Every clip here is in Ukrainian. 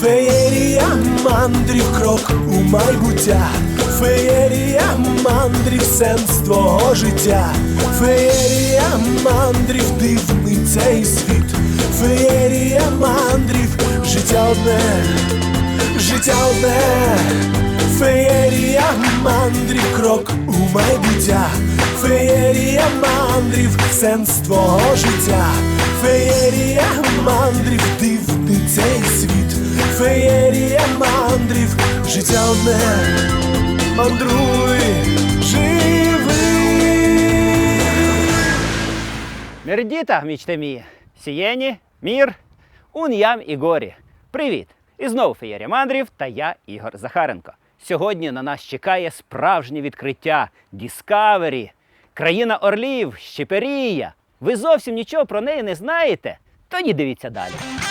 феєрія мандрів, крок у майбуття, феєрія мандрів, сенс твого життя, феєрія мандрів, дивний цей світ, феєрія мандрів, життя одне, життя одне, феєрія мандрів, крок у майбуття, феєрія мандрів, сенс твого життя, феєрія мандрів, дивний цей світ, феєрія мандрів, життя одне, мандруй, живи. Мердіта, мічте мії, сієні, мір, ун ям і горі. Привіт! І знову феєрія мандрів та я, Ігор Захаренко. Сьогодні на нас чекає справжнє відкриття Діскавері, країна орлів, Щеперія. Ви зовсім нічого про неї не знаєте? Тоді дивіться далі.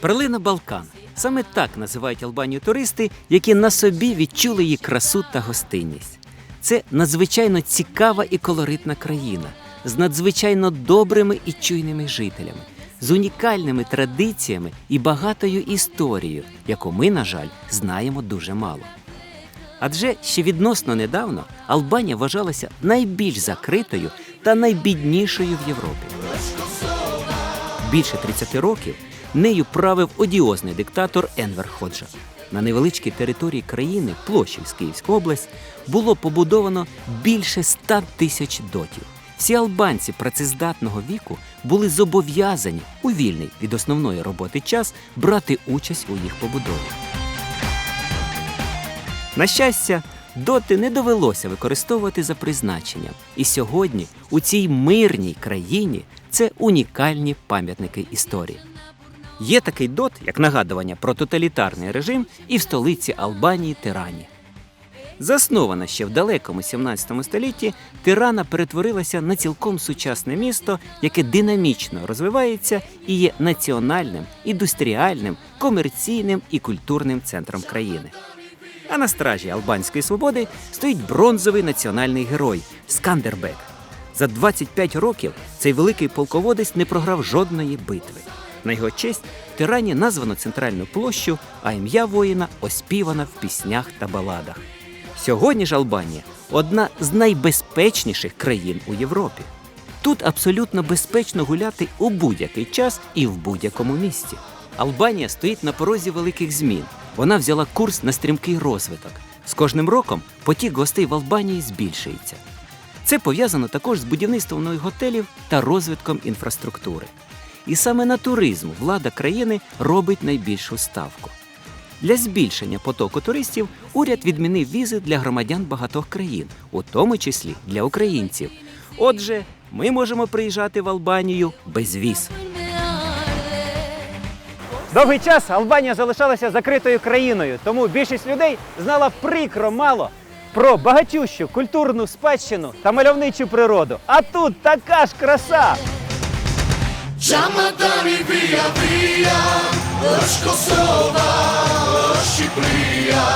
Перлина Балкан. Саме так називають Албанію туристи, які на собі відчули її красу та гостинність. Це надзвичайно цікава і колоритна країна з надзвичайно добрими і чуйними жителями, з унікальними традиціями і багатою історією, яку ми, на жаль, знаємо дуже мало. Адже ще відносно недавно Албанія вважалася найбільш закритою та найбіднішою в Європі. Більше 30 років нею правив одіозний диктатор Енвер Ходжа. На невеличкій території країни, площі з Київську область, було побудовано більше 100 тисяч дотів. Всі албанці працездатного віку були зобов'язані у вільний від основної роботи час брати участь у їх побудові. На щастя, доти не довелося використовувати за призначенням. І сьогодні у цій мирній країні це унікальні пам'ятники історії. Є такий дот, як нагадування про тоталітарний режим, і в столиці Албанії Тирані. Заснована ще в далекому 17 столітті, Тирана перетворилася на цілком сучасне місто, яке динамічно розвивається і є національним, індустріальним, комерційним і культурним центром країни. А на стражі албанської свободи стоїть бронзовий національний герой Скандербек. За 25 років цей великий полководець не програв жодної битви. На його честь в Тирані названо центральну площу, а ім'я воїна оспівано в піснях та баладах. Сьогодні ж Албанія одна з найбезпечніших країн у Європі. Тут абсолютно безпечно гуляти у будь-який час і в будь-якому місці. Албанія стоїть на порозі великих змін. Вона взяла курс на стрімкий розвиток. З кожним роком потік гостей в Албанії збільшується. Це пов'язано також з будівництвом нових готелів та розвитком інфраструктури. І саме на туризм влада країни робить найбільшу ставку. Для збільшення потоку туристів уряд відмінив візи для громадян багатьох країн, у тому числі для українців. Отже, ми можемо приїжджати в Албанію без віз. Довгий час Албанія залишалася закритою країною, тому більшість людей знала прикро мало про багатющу культурну спадщину та мальовничу природу. А тут така ж краса! Giamatani via via, loš Kosova, loš i plija.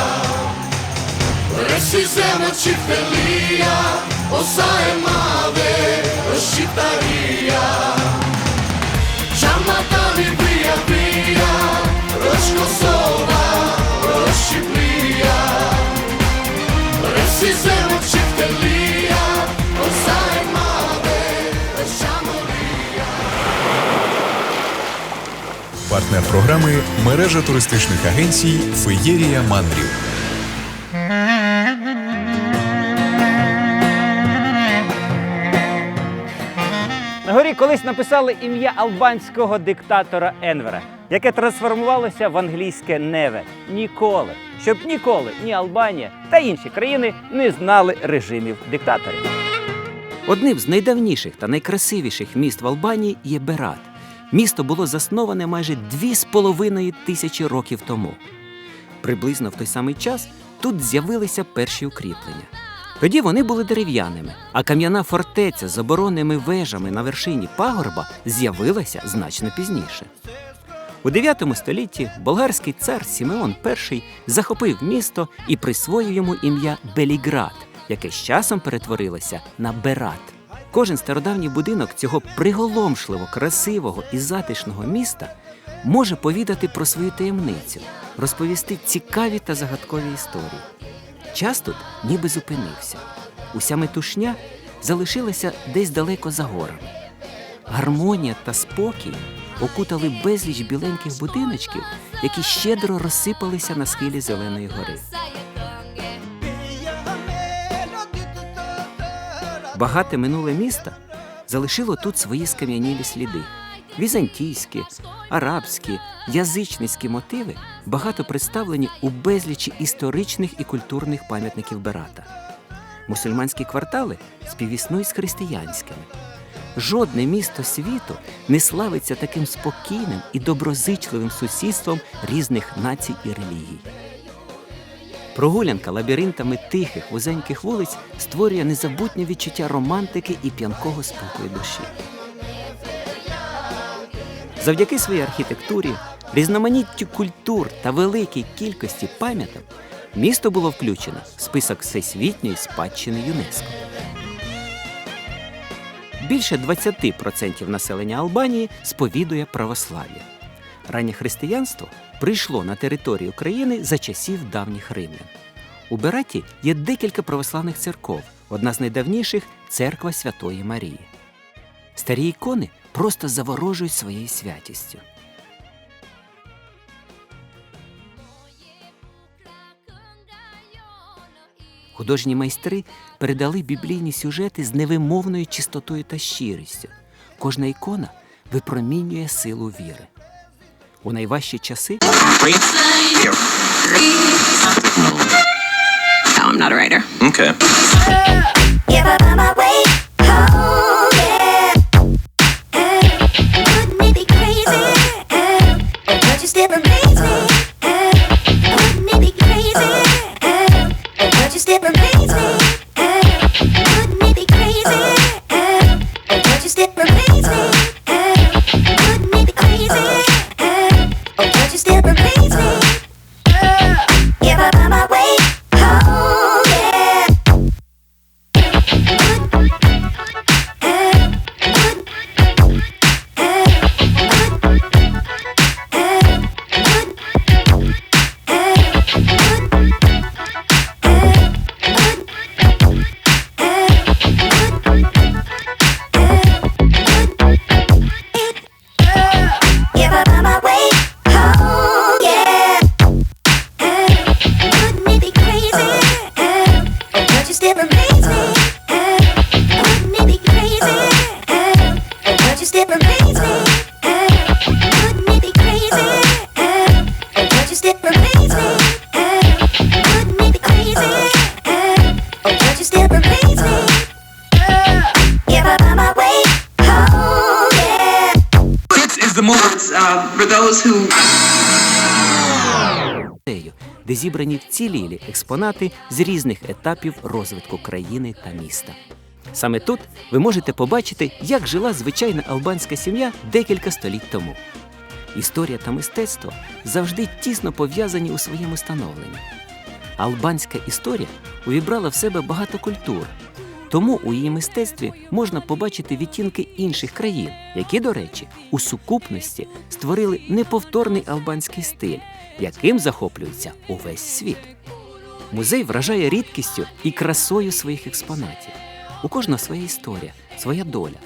Resi zemlja čifelija, osaje mave, šitarija. Giamatani via via, loš Kosova, loš i plija. Resi zemlja čifelija, Партнер програми мережа туристичних агенцій Феєрія Мандрів. На горі колись написали ім'я албанського диктатора Енвера, яке трансформувалося в англійське неве ніколи, щоб ніколи ні Албанія та інші країни не знали режимів диктаторів. Одним з найдавніших та найкрасивіших міст в Албанії є Берат. Місто було засноване майже дві з половиною тисячі років тому. Приблизно в той самий час тут з'явилися перші укріплення. Тоді вони були дерев'яними, а кам'яна фортеця з оборонними вежами на вершині пагорба з'явилася значно пізніше. У 9 столітті болгарський цар Сімеон І захопив місто і присвоїв йому ім'я Беліград, яке з часом перетворилося на Берат. Кожен стародавній будинок цього приголомшливо красивого і затишного міста може повідати про свою таємницю, розповісти цікаві та загадкові історії. Час тут ніби зупинився. Уся метушня залишилася десь далеко за горами. Гармонія та спокій окутали безліч біленьких будиночків, які щедро розсипалися на схилі зеленої гори. Багате минуле місто залишило тут свої скам'янілі сліди. Візантійські, арабські, язичницькі мотиви багато представлені у безлічі історичних і культурних пам'ятників Берата. Мусульманські квартали співіснують з християнськими. Жодне місто світу не славиться таким спокійним і доброзичливим сусідством різних націй і релігій. Прогулянка лабіринтами тихих вузеньких вулиць створює незабутнє відчуття романтики і п'янкого спокою душі. Завдяки своїй архітектурі, різноманіттю культур та великій кількості пам'яток місто було включено в список всесвітньої спадщини ЮНЕСКО. Більше 20% населення Албанії сповідує православ'я. Раннє християнство прийшло на територію країни за часів давніх римлян. У Бераті є декілька православних церков. Одна з найдавніших церква Святої Марії. Старі ікони просто заворожують своєю святістю. Художні майстри передали біблійні сюжети з невимовною чистотою та щирістю. Кожна ікона випромінює силу віри. У найважчі часи No, I'm not a writer. Okay. Де зібрані вцілілі експонати з різних етапів розвитку країни та міста. Саме тут ви можете побачити, як жила звичайна албанська сім'я декілька століть тому. Історія та мистецтво завжди тісно пов'язані у своєму становленні. Албанська історія увібрала в себе багато культур, тому у її мистецтві можна побачити відтінки інших країн, які, до речі, у сукупності створили неповторний албанський стиль, яким захоплюється увесь світ. Музей вражає рідкістю і красою своїх експонатів. У кожного своя історія, своя доля,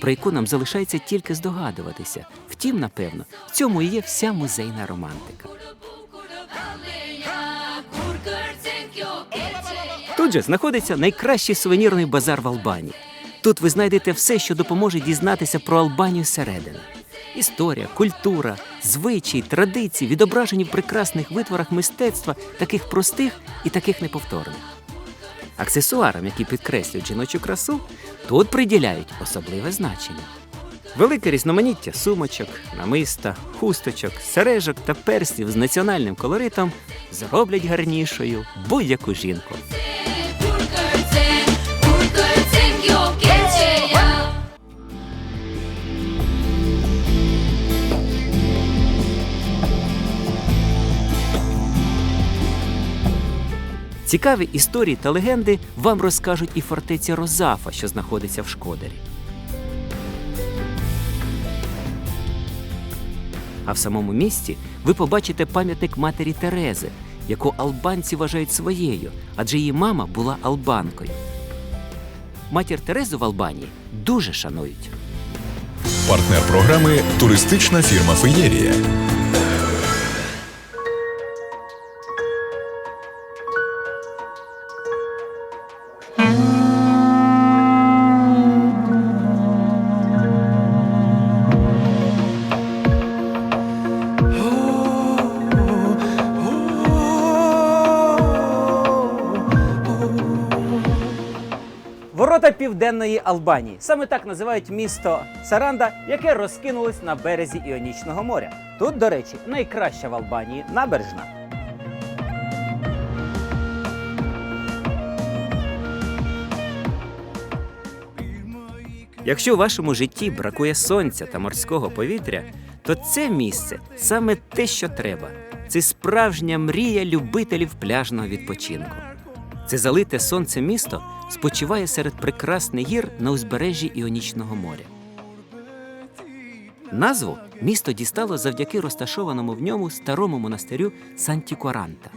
про яку нам залишається тільки здогадуватися. Втім, напевно, в цьому і є вся музейна романтика. Тут же знаходиться найкращий сувенірний базар в Албанії. Тут ви знайдете все, що допоможе дізнатися про Албанію зсередини. Історія, культура, звичаї, традиції, відображені в прекрасних витворах мистецтва, таких простих і таких неповторних. Аксесуарам, які підкреслюють жіночу красу, тут приділяють особливе значення. Велике різноманіття сумочок, намиста, хусточок, сережок та перснів з національним колоритом зроблять гарнішою будь-яку жінку. Цікаві історії та легенди вам розкажуть і фортеця Розафа, що знаходиться в Шкодарі. А в самому місті ви побачите пам'ятник матері Терези, яку албанці вважають своєю, адже її мама була албанкою. Матір Терезу в Албанії дуже шанують. Партнер програми туристична фірма Феєрія. Південної Албанії. Саме так називають місто Саранда, яке розкинулось на березі Іонічного моря. Тут, до речі, найкраща в Албанії набережна. Якщо у вашому житті бракує сонця та морського повітря, то це місце саме те, що треба. Це справжня мрія любителів пляжного відпочинку. Це залите сонце місто спочиває серед прекрасних гір на узбережжі Іонічного моря. Назву місто дістало завдяки розташованому в ньому старому монастирю Сантікоранта.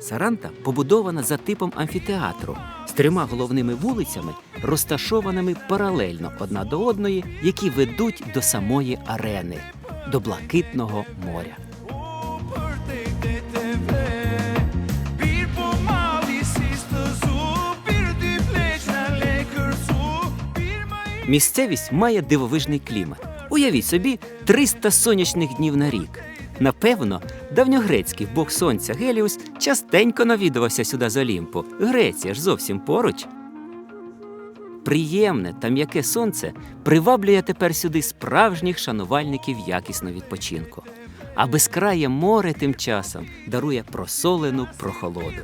Саранта побудована за типом амфітеатру з трьома головними вулицями, розташованими паралельно одна до одної, які ведуть до самої арени, до Блакитного моря. Місцевість має дивовижний клімат. Уявіть собі 300 сонячних днів на рік. Напевно, давньогрецький бог сонця Геліус частенько навідувався сюди з Олімпу. Греція ж зовсім поруч. Приємне та м'яке сонце приваблює тепер сюди справжніх шанувальників якісного відпочинку. А безкрає море тим часом дарує просолену прохолоду.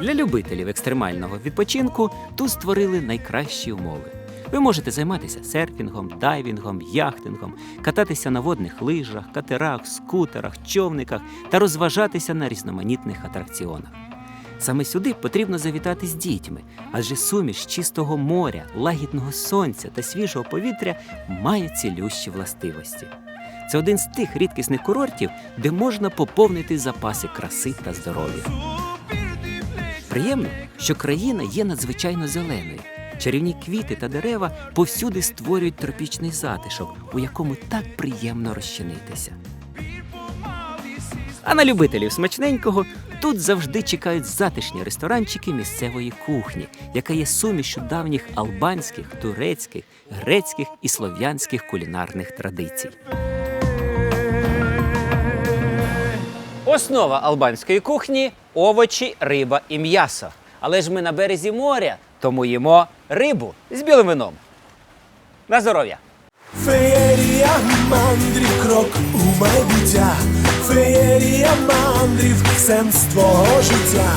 Для любителів екстремального відпочинку тут створили найкращі умови. Ви можете займатися серфінгом, дайвінгом, яхтингом, кататися на водних лижах, катерах, скутерах, човниках та розважатися на різноманітних атракціонах. Саме сюди потрібно завітати з дітьми, адже суміш чистого моря, лагідного сонця та свіжого повітря має цілющі властивості. Це один з тих рідкісних курортів, де можна поповнити запаси краси та здоров'я. Приємно, що країна є надзвичайно зеленою. Чарівні квіти та дерева повсюди створюють тропічний затишок, у якому так приємно розчинитися. А на любителів смачненького тут завжди чекають затишні ресторанчики місцевої кухні, яка є сумішю давніх албанських, турецьких, грецьких і слов'янських кулінарних традицій. Основа албанської кухні овочі, риба і м'ясо. Але ж ми на березі моря, тому їмо рибу з білим вином. На здоров'я! Феєрія мандрів, крок у майбуття, феєрія мандрів, сенс твого життя.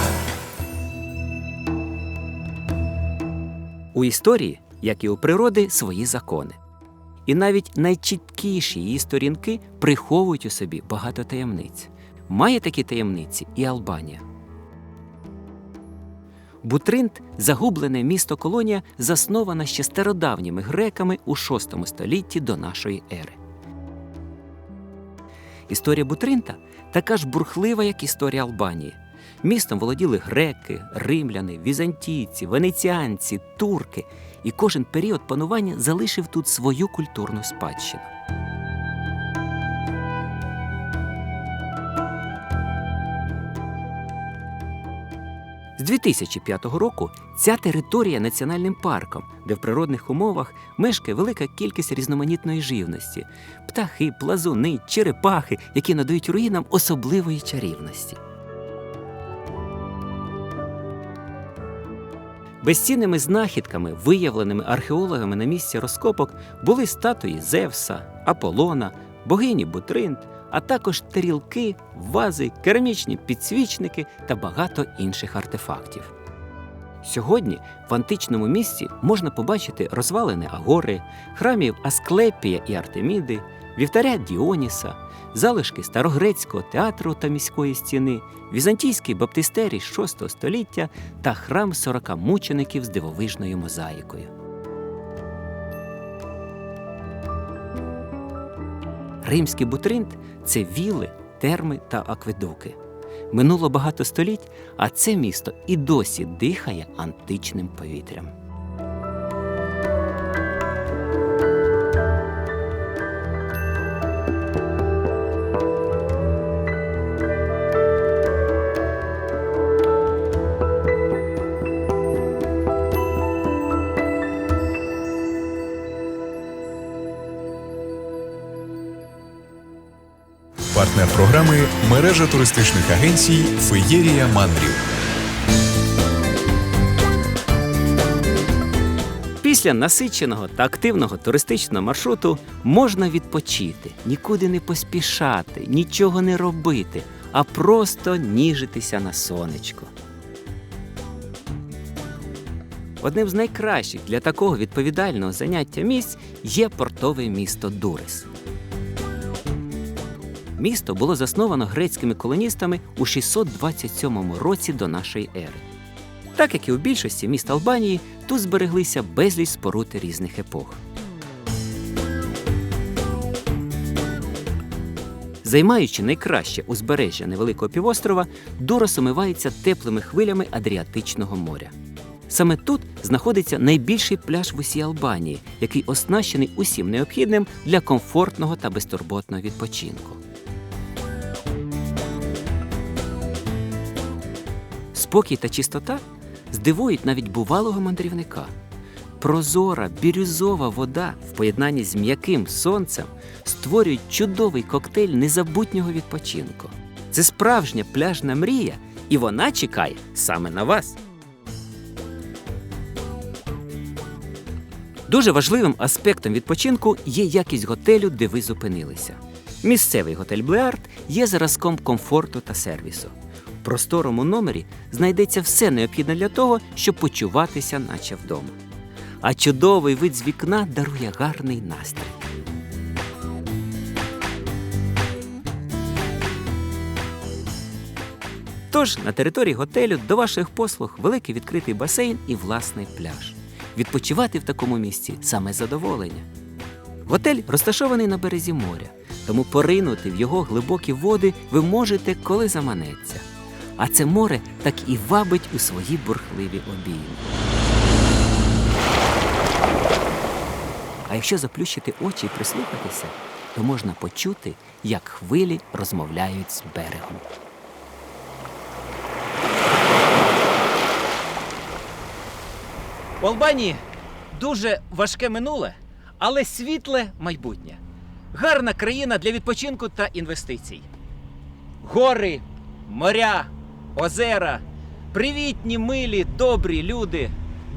У історії, як і у природи, свої закони. І навіть найчіткіші її сторінки приховують у собі багато таємниць. Має такі таємниці і Албанія. Бутринт загублене місто колонія, заснована ще стародавніми греками у VI столітті до нашої ери. Історія Бутринта така ж бурхлива, як історія Албанії. Містом володіли греки, римляни, візантійці, венеціанці, турки, і кожен період панування залишив тут свою культурну спадщину. 2005 року ця територія національним парком, де в природних умовах мешкає велика кількість різноманітної живності: птахи, плазуни, черепахи, які надають руїнам особливої чарівності. Безцінними знахідками, виявленими археологами на місці розкопок, були статуї Зевса, Аполлона, богині Бутринт, а також тарілки, вази, керамічні підсвічники та багато інших артефактів. Сьогодні в античному місті можна побачити розвалини Агори, храмів Асклепія і Артеміди, вівтаря Діоніса, залишки старогрецького театру та міської стіни, візантійський баптистерій VI століття та храм сорока мучеників з дивовижною мозаїкою. Римський Бутринт це віли, терми та акведуки. Минуло багато століть, а це місто і досі дихає античним повітрям. Партнер програми мережа туристичних агенцій Феєрія Мандрів. Після насиченого та активного туристичного маршруту можна відпочити, нікуди не поспішати, нічого не робити, а просто ніжитися на сонечко. Одним з найкращих для такого відповідального заняття місць є портове місто Дурес. Місто було засновано грецькими колоністами у 627 році до нашої ери. Так як і у більшості міст Албанії, тут збереглися безліч споруд різних епох. Займаючи найкраще узбережжя невеликого півострова, Дурос омивається теплими хвилями Адріатичного моря. Саме тут знаходиться найбільший пляж в усій Албанії, який оснащений усім необхідним для комфортного та безтурботного відпочинку. Спокій та чистота здивують навіть бувалого мандрівника. Прозора, бірюзова вода в поєднанні з м'яким сонцем створюють чудовий коктейль незабутнього відпочинку. Це справжня пляжна мрія, і вона чекає саме на вас. Дуже важливим аспектом відпочинку є якість готелю, де ви зупинилися. Місцевий готель Блеарт є зразком комфорту та сервісу. Просторому номері знайдеться все необхідне для того, щоб почуватися, наче вдома. А чудовий вид з вікна дарує гарний настрій. Тож на території готелю до ваших послуг великий відкритий басейн і власний пляж. Відпочивати в такому місці саме задоволення. Готель розташований на березі моря, тому поринути в його глибокі води ви можете, коли заманеться. А це море так і вабить у свої бурхливі обійми. А якщо заплющити очі і прислухатися, то можна почути, як хвилі розмовляють з берегом. У Албанії дуже важке минуле, але світле майбутнє. Гарна країна для відпочинку та інвестицій. Гори, моря, озера, привітні, милі, добрі люди,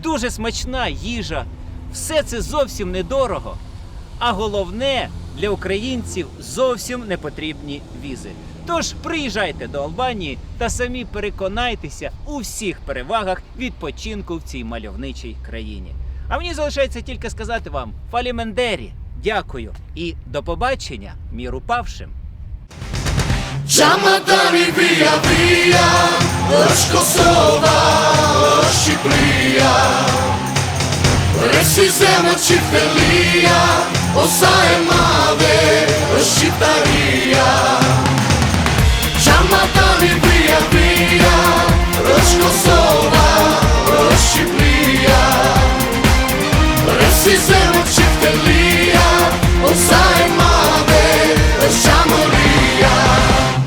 дуже смачна їжа. Все це зовсім недорого. А головне для українців зовсім не потрібні візи. Тож приїжджайте до Албанії та самі переконайтеся у всіх перевагах відпочинку в цій мальовничій країні. А мені залишається тільки сказати вам Фалімендері, дякую і до побачення, міру павшим. Чамата ми бија, бија, лош Косова, лош Ибрија. Реси зема Чифелија, оса е маве, лош тарија. Чамата ми бија, бија, лош Косова, лош Ибрија. Реси зема Чифелија, оса е маве, лош тарија. Yeah.